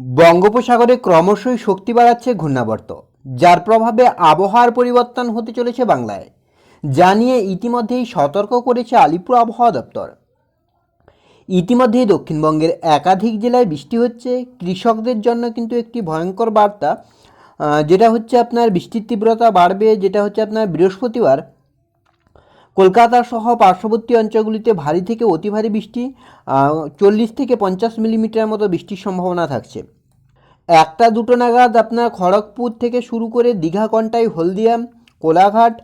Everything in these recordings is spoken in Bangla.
বঙ্গোপসাগরে ক্রমশই শক্তি বাড়াচ্ছে ঘূর্ণাবর্ত, যার প্রভাবে আবহাওয়ার পরিবর্তন হতে চলেছে বাংলায়, যা নিয়ে ইতিমধ্যেই সতর্ক করেছে আলিপুর আবহাওয়া দপ্তর। ইতিমধ্যেই দক্ষিণবঙ্গের একাধিক জেলায় বৃষ্টি হচ্ছে। কৃষকদের জন্য কিন্তু একটি ভয়ঙ্কর বার্তা যেটা হচ্ছে আপনার বৃষ্টির তীব্রতা বাড়বে, যেটা হচ্ছে আপনার বৃহস্পতিবার কলকাতা সহ পার্শ্ববর্তী অঞ্চলগুলিতে ভারী থেকে অতি ভারী বৃষ্টি চল্লিশ থেকে পঞ্চাশ মিলিমিটার মতো বৃষ্টির সম্ভাবনা থাকছে। একটা দুটো নাগাদ আপনার খড়গপুর থেকে শুরু করে দীঘা, কন্টাই, হলদিয়া, কোলাঘাট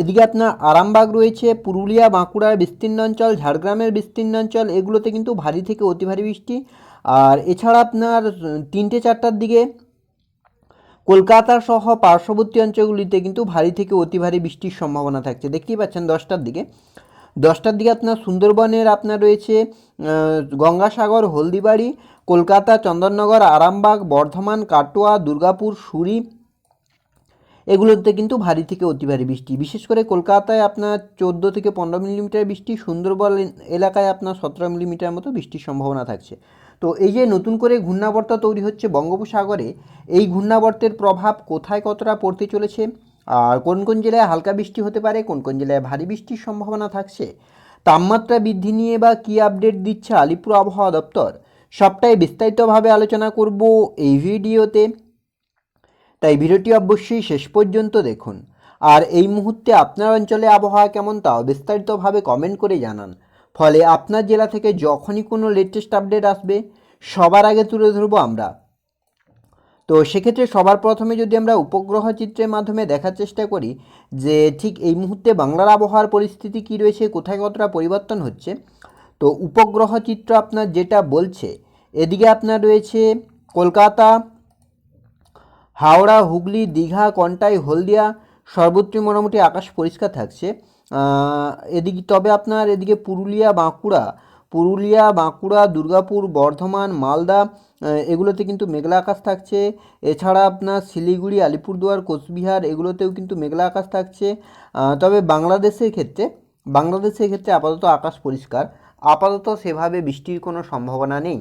এদিকে আপনার আরামবাগ রয়েছে, পুরুলিয়া, বাঁকুড়ার বিস্তীর্ণ অঞ্চল, ঝাড়গ্রামের বিস্তীর্ণ অঞ্চল, এগুলোতে কিন্তু ভারী থেকে অতি ভারী বৃষ্টি। আর এছাড়া আপনার তিনটে, চারটার দিকে কলকাতা সহ পার্শ্ববর্তী অঞ্চলগুলিতে কিন্তু ভারী থেকে অতি ভারী বৃষ্টির সম্ভাবনা থাকছে। দেখতেই পাচ্ছেন দশটার দিকে। দশটার দিকে আপনার সুন্দরবনের আপনার রয়েছে গঙ্গাসাগর, হলদিবাড়ি, কলকাতা, চন্দননগর, আরামবাগ, বর্ধমান, কাটোয়া, দুর্গাপুর, সুরি, এগুলোতে কিন্তু ভারী থেকে অতি ভারী বৃষ্টি। বিশেষ করে কলকাতায় আপনার চোদ্দ থেকে পনেরো মিলিমিটার বৃষ্টি, সুন্দরবন এলাকায় আপনার সতেরো মিলিমিটার মতো বৃষ্টির সম্ভাবনা থাকছে। তো এই যে নতুন করে ঘূর্ণাবর্ত তৈরি হচ্ছে বঙ্গোপসাগরে, এই ঘূর্ণাবর্তের প্রভাব কোথায় কতটা পড়তে চলেছে? আর কোন কোন জেলায় হালকা বৃষ্টি হতে পারে, কোন কোন জেলায় ভারী বৃষ্টির সম্ভাবনা থাকছে? তাপমাত্রা বৃদ্ধি নিয়ে বা কী আপডেট দিচ্ছে আলিপুর আবহাওয়া দপ্তর? সবটাই বিস্তারিতভাবে আলোচনা করব এই ভিডিওতে। তাই ভিডিওটি অবশ্যই শেষ পর্যন্ত দেখুন। আর এই মুহূর্তে আপনার অঞ্চলে আবহাওয়া কেমন, তাও বিস্তারিতভাবে কমেন্ট করে জানান। ফলে আপনার জেলা থেকে যখনই কোনো লেটেস্ট আপডেট আসবে, সবার আগে তুলে ধরবো আমরা। তো সেক্ষেত্রে সবার প্রথমে যদি আমরা উপগ্রহ চিত্রের মাধ্যমে দেখার চেষ্টা করি যে ঠিক এই মুহূর্তে বাংলার আবহাওয়ার পরিস্থিতি কী রয়েছে, কোথায় কতটা পরিবর্তন হচ্ছে, তো উপগ্রহ চিত্র আপনার যেটা বলছে, এদিকে আপনার রয়েছে কলকাতা, হাওড়া, হুগলি, দীঘা, কন্টাই, হলদিয়া, সর্বত্রই মোটামুটি আকাশ পরিষ্কার থাকছে। এদিকে, তবে আপনার এদিকে পুরুলিয়া, বাঁকুড়া পুরুলিয়া, বাঁকুড়া, দুর্গাপুর, বর্ধমান, মালদা এগুলোতে কিন্তু মেঘলা আকাশ থাকছে। এছাড়া আপনার শিলিগুড়ি, আলিপুরদুয়ার, কোচবিহার, এগুলোতেও কিন্তু মেঘলা আকাশ থাকছে। তবে বাংলাদেশের ক্ষেত্রে বাংলাদেশের ক্ষেত্রে আপাতত আকাশ পরিষ্কার। আপাতত সেভাবে বৃষ্টির কোনো সম্ভাবনা নেই।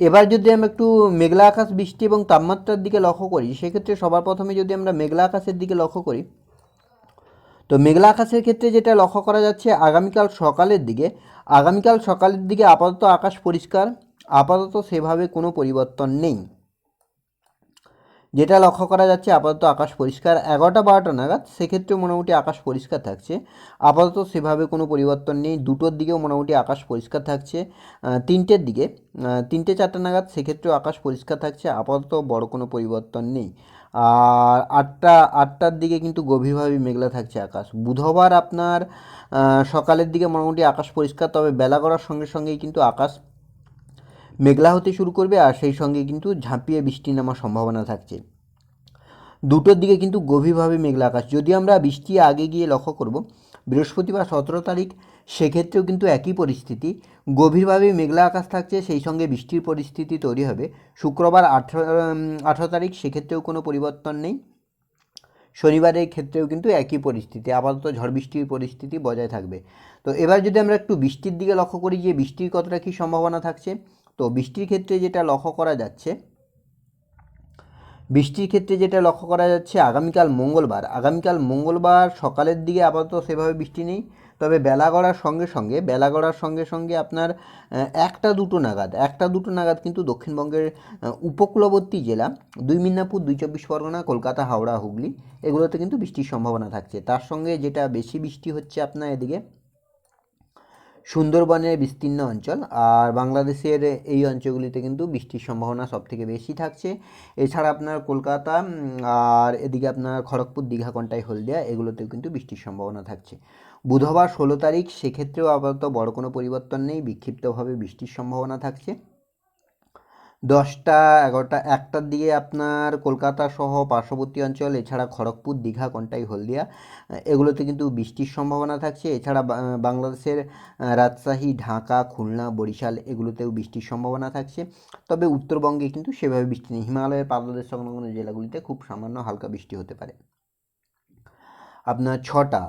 এবার যদি আমরা একটু মেঘলা আকাশ, বৃষ্টি এবং তাপমাত্রার দিকে লক্ষ্য করি, সেক্ষেত্রে সবার প্রথমে যদি আমরা মেঘলা আকাশের দিকে লক্ষ্য করি তো মেঘলা আকাশের ক্ষেত্রে যেটা লক্ষ্য করা যাচ্ছে, আগামীকাল সকালের দিকে, আগামীকাল সকালের দিকে আপাতত আকাশ পরিষ্কার, আপাতত সেভাবে কোনো পরিবর্তন নেই। যেটা লক্ষ্য করা যাচ্ছে, আপাতত আকাশ পরিষ্কার, এগারোটা বারোটা নাগাদ সেক্ষেত্রে মোটামুটি আকাশ পরিষ্কার থাকছে। আপাতত সেভাবে কোনো পরিবর্তন নেই, দুটোর দিকেও মোটামুটি আকাশ পরিষ্কার থাকছে। তিনটের দিকে তিনটে চারটা নাগাদ সেক্ষেত্রেও আকাশ পরিষ্কার থাকছে, আপাতত বড় কোনো পরিবর্তন নেই। আর আটটা, আটটার দিকে কিন্তু গভীরভাবে মেঘলা থাকছে আকাশ। বুধবার আপনার সকালের দিকে মোটামুটি আকাশ পরিষ্কার, তবে বেলা করার সঙ্গে সঙ্গেই কিন্তু আকাশ মেঘলা হতে শুরু করবে আর সেই সঙ্গে কিন্তু ঝাঁপিয়ে বৃষ্টি নামার সম্ভাবনা থাকছে। দুটোর দিকে কিন্তু গভীরভাবে মেঘলা আকাশ। যদি আমরা বৃষ্টি আগে গিয়ে লক্ষ্য করব বৃহস্পতিবার সতেরো তারিখ, সেক্ষেত্রেও কিন্তু একই পরিস্থিতি। গভীরভাবে মেঘলা আকাশ থাকছে, সেই সঙ্গে বৃষ্টির পরিস্থিতি তৈরি হবে। শুক্রবার আঠেরো আঠেরো তারিখ, সেক্ষেত্রেও কোনো পরিবর্তন নেই। শনিবারের ক্ষেত্রেও কিন্তু একই পরিস্থিতি, আপাতত ঝড় বৃষ্টির পরিস্থিতি বজায় থাকবে। তো এবার যদি আমরা একটু বৃষ্টির দিকে লক্ষ্য করি, যে বৃষ্টির কতটা কী সম্ভাবনা থাকছে, তো বৃষ্টির ক্ষেত্রে যেটা লক্ষ্য করা যাচ্ছে বৃষ্টির ক্ষেত্রে যেটা লক্ষ্য করা যাচ্ছে, আগামীকাল মঙ্গলবার। আগামীকাল মঙ্গলবার সকালের দিকে আপাতত সেভাবে বৃষ্টি নেই। তবে বেলা গড়ার সঙ্গে সঙ্গে, বেলা গড়ার সঙ্গে সঙ্গে আপনার একটা দুটো নাগাদ, একটা দুটো নাগাদ কিন্তু দক্ষিণবঙ্গের উপকূলবর্তী জেলা, দুই মিদনাপুর, দুই চব্বিশ পরগনা, কলকাতা, হাওড়া, হুগলি, এগুলোতে কিন্তু বৃষ্টির সম্ভাবনা থাকছে। তার সঙ্গে যেটা বেশি বৃষ্টি হচ্ছে আপনার এদিকে সুন্দরবনের বিস্তীর্ণ অঞ্চল, আর বাংলাদেশের এই অঞ্চলগুলিতে কিন্তু বৃষ্টির সম্ভাবনা সবথেকে বেশি থাকছে। এছাড়া আপনার কলকাতা আর এদিকে আপনার খড়গপুর, দীঘা কন্টাই হলদিয়া, এগুলোতেও কিন্তু বৃষ্টির সম্ভাবনা থাকছে। বুধবার ষোলো তারিখ, সেক্ষেত্রেও আপাতত বড় কোনো পরিবর্তন নেই, বিক্ষিপ্তভাবে বৃষ্টির সম্ভাবনা থাকছে। দশটা, এগারোটা একটার দিকে আপনার কলকাতা সহ পার্শ্ববর্তী অঞ্চল, এছাড়া খড়গপুর, দীঘা, কন্টাই হলদিয়া, এগুলোতে কিন্তু বৃষ্টির সম্ভাবনা থাকছে। এছাড়া বাংলাদেশের রাজশাহী, ঢাকা, খুলনা, বরিশাল, এগুলোতেও বৃষ্টির সম্ভাবনা থাকছে। তবে উত্তরবঙ্গে কিন্তু সেভাবে বৃষ্টি নেই। হিমালয়ের পাদদেশ সংলগ্ন জেলাগুলিতে খুব সামান্য হালকা বৃষ্টি হতে পারে। আপনার ছটা,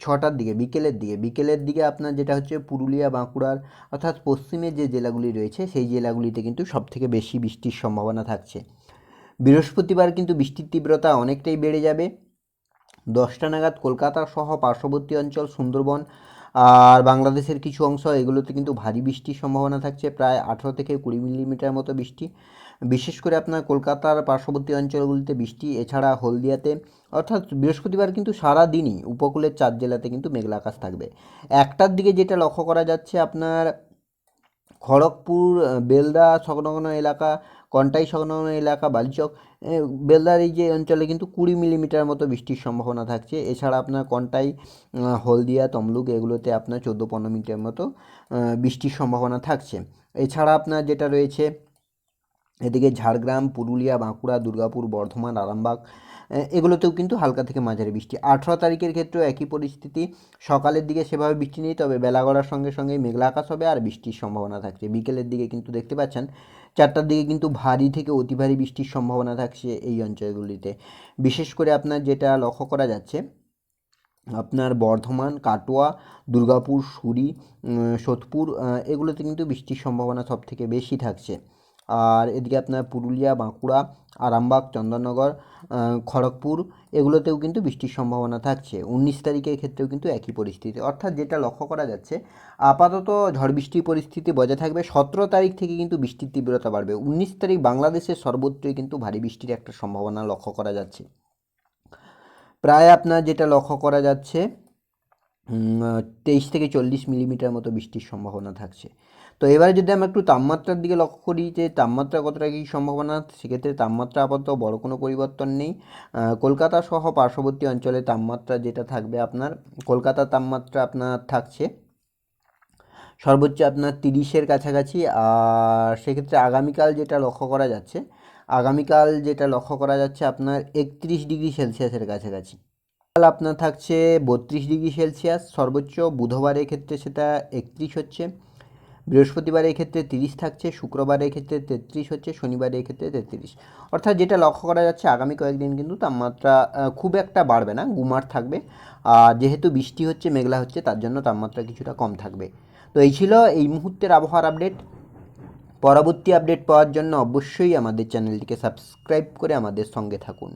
ছটার দিকে, বিকেলের দিকে। বিকেলের দিকে আপনার যেটা হচ্ছে পুরুলিয়া, বাঁকুড়ার অর্থাৎ পশ্চিমের যে জেলাগুলি রয়েছে, সেই জেলাগুলিতে কিন্তু সবথেকে বেশি বৃষ্টির সম্ভাবনা থাকছে। বৃহস্পতিবার কিন্তু বৃষ্টির তীব্রতা অনেকটাই বেড়ে যাবে। দশটা নাগাদ কলকাতা সহ পার্শ্ববর্তী অঞ্চল, সুন্দরবন আর বাংলাদেশের কিছু অংশ, এগুলোতে কিন্তু ভারী বৃষ্টির সম্ভাবনা থাকছে, প্রায় আঠেরো থেকে কুড়ি মিলিমিটার মতো বৃষ্টি। বিশেষ করে আপনার কলকাতার পার্শ্ববর্তী অঞ্চলগুলিতে বৃষ্টি, এছাড়া হলদিয়াতে, অর্থাৎ বৃহস্পতিবার কিন্তু সারা দিনই উপকূলের চার জেলাতে কিন্তু মেঘলা আকাশ থাকবে। একটার দিকে যেটা লক্ষ্য করা যাচ্ছে আপনার খড়গপুর, বেলদা সংলগ্ন এলাকা, কন্টাই সংলগ্ন এলাকা, বালিচক বেলদার এই যে অঞ্চলে কিন্তু কুড়ি মিলিমিটার মতো বৃষ্টির সম্ভাবনা থাকছে। এছাড়া আপনার কন্টাই হলদিয়া, তমলুক এগুলোতে আপনার চোদ্দ পনেরো মিনিটের মতো বৃষ্টির সম্ভাবনা থাকছে। এছাড়া আপনার যেটা রয়েছে এদিকে ঝাড়গ্রাম, পুরুলিয়া, বাঁকুড়া, দুর্গাপুর, বর্ধমান, আরামবাগ এগুলোতেও কিন্তু হালকা থেকে মাঝারি বৃষ্টি। আঠেরো তারিখের ক্ষেত্রেও একই পরিস্থিতি। সকালের দিকে সেভাবে বৃষ্টি নেই, তবে বেলা গড়ার সঙ্গে সঙ্গে মেঘলা আকাশ হবে আর বৃষ্টির সম্ভাবনা থাকছে। বিকেলের দিকে কিন্তু দেখতে পাচ্ছেন, চারটার দিকে কিন্তু ভারী থেকে অতি ভারী বৃষ্টির সম্ভাবনা থাকছে এই অঞ্চলগুলিতে। বিশেষ করে আপনার যেটা লক্ষ্য করা যাচ্ছে, আপনার বর্ধমান, কাটোয়া, দুর্গাপুর, সুরি সোদপুর এগুলোতে কিন্তু বৃষ্টির সম্ভাবনা সব থেকে বেশি থাকছে। আর এদিকে আপনার পুরুলিয়া, বাঁকুড়া, আরামবাগ, চন্দননগর খড়গপুর, এগুলোতেও কিন্তু বৃষ্টির সম্ভাবনা থাকছে। উনিশ তারিখের ক্ষেত্রেও কিন্তু একই পরিস্থিতি। অর্থাৎ যেটা লক্ষ্য করা যাচ্ছে, আপাতত ঝড় বৃষ্টির পরিস্থিতি বজায় থাকবে। সতেরো তারিখ থেকে কিন্তু বৃষ্টির তীব্রতা বাড়বে। উনিশ তারিখ বাংলাদেশের সর্বত্রই কিন্তু ভারী বৃষ্টির একটা সম্ভাবনা লক্ষ্য করা যাচ্ছে। প্রায় আপনার যেটা লক্ষ্য করা যাচ্ছে তেইশ থেকে চল্লিশ মিলিমিটার মতো বৃষ্টির সম্ভাবনা থাকছে। তো এবারে যদি আমরা একটু তাপমাত্রার দিকে লক্ষ্য করি যে তাপমাত্রা কতটা কী সম্ভাবনা, সেক্ষেত্রে তাপমাত্রা আপাতত বড় কোনো পরিবর্তন নেই। কলকাতা সহ পার্শ্ববর্তী অঞ্চলে তাপমাত্রা যেটা থাকবে আপনার, কলকাতার তাপমাত্রা আপনার থাকছে সর্বোচ্চ আপনার তিরিশের কাছাকাছি। আর সেক্ষেত্রে আগামীকাল যেটা লক্ষ্য করা যাচ্ছে, আগামীকাল যেটা লক্ষ্য করা যাচ্ছে আপনার একত্রিশ ডিগ্রি সেলসিয়াসের কাছাকাছি। কাল আপনার থাকছে বত্রিশ ডিগ্রি সেলসিয়াস, সর্বোচ্চ বুধবারের ক্ষেত্রে সেটা একত্রিশ হচ্ছে, বৃহস্পতিবারের ক্ষেত্রে তিরিশ থাকছে, শুক্রবারের ক্ষেত্রে তেত্রিশ হচ্ছে, শনিবারের ক্ষেত্রে তেত্রিশ। অর্থাৎ যেটা লক্ষ্য করা যাচ্ছে, আগামী কয়েকদিন কিন্তু তাপমাত্রা খুব একটা বাড়বে না, গুমার থাকবে। আর যেহেতু বৃষ্টি হচ্ছে, মেঘলা হচ্ছে, তার জন্য তাপমাত্রা কিছুটা কম থাকবে। তো এই ছিল এই মুহূর্তের আবহাওয়ার আপডেট। পরবর্তী আপডেট পাওয়ার জন্য অবশ্যই আমাদের চ্যানেলটিকে সাবস্ক্রাইব করে আমাদের সঙ্গে থাকুন।